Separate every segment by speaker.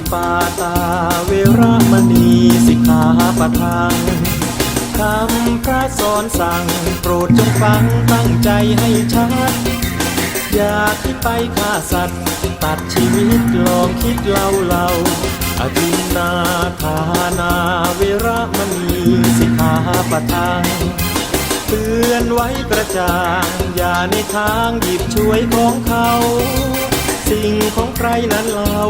Speaker 1: ิปาตาเวรมณีสิกขาปะทังคำพระสอนสั่งโปรดจงฟังตั้งใจให้ชัด อย่าคิดไปฆ่าสัตว์ ตัดชีวิตลองคิดเล่าเล่าอธินาทานาเวรมณีสิกขาปะทังเตือนไว้กระจ่าง อย่าในทางหยิบช่วยของเขา สิ่งของใครนั้นเล่า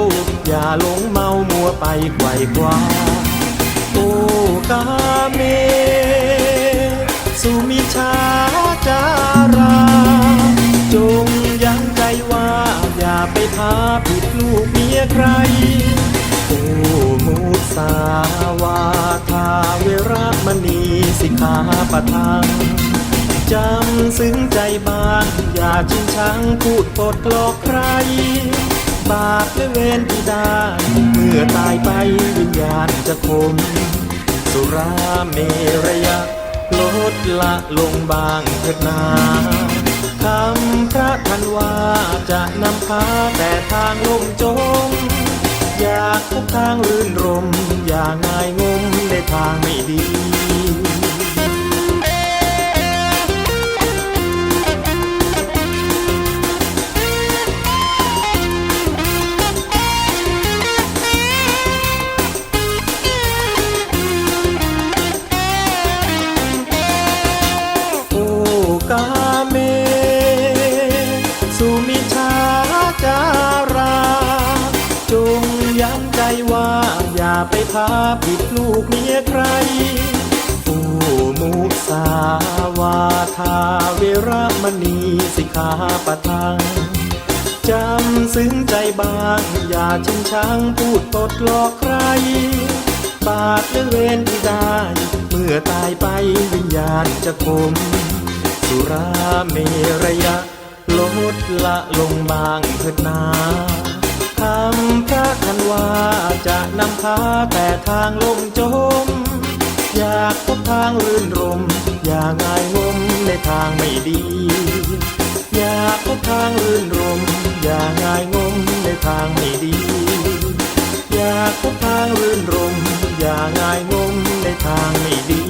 Speaker 1: อย่าหลงเมามัวไปไขว่คว้าโอกาเม สุมิชาจารา จงยังใจว่า อย่าไปพาผิดลูกเมียใคร โอมุสาวาทาเวรมณีสิกขาปะทัง จำซึ้งใจบางอย่าชิงชังพูดปดหลอกใคร บาปและเวรที่ได้เมื่อตายไปวิญญาณจะคม สุราเมรยะ ลดละลงบางเถิดนาคำพระทันว่าจะนำพาแต่ทางลมจม อยากพบทางลื่นรม อย่างง่ายงมในทางไม่ดี ย้ำใจว่า อย่าไปพาผิดลูกเมียใครโอ้มุสาวาทาเวรมณีสิกขาปะทังจำซึ้งใจบาง อย่าชิงชังพูดตดหลอกใคร บาปและเวรที่ได้ เมื่อตายไปวิญญาณจะคม สุราเมรยะ ลดละลงบางเถิดนา คำพระทันว่าจะนำพาแต่ทางลมจม อยากพบทางรื่นรม อย่าง่ายงมในทางไม่ดี อยากพบทางรื่นรม อย่าง่ายงมในทางไม่ดี อยากพบทางรื่นรม อย่างง่ายงมในทางไม่ดี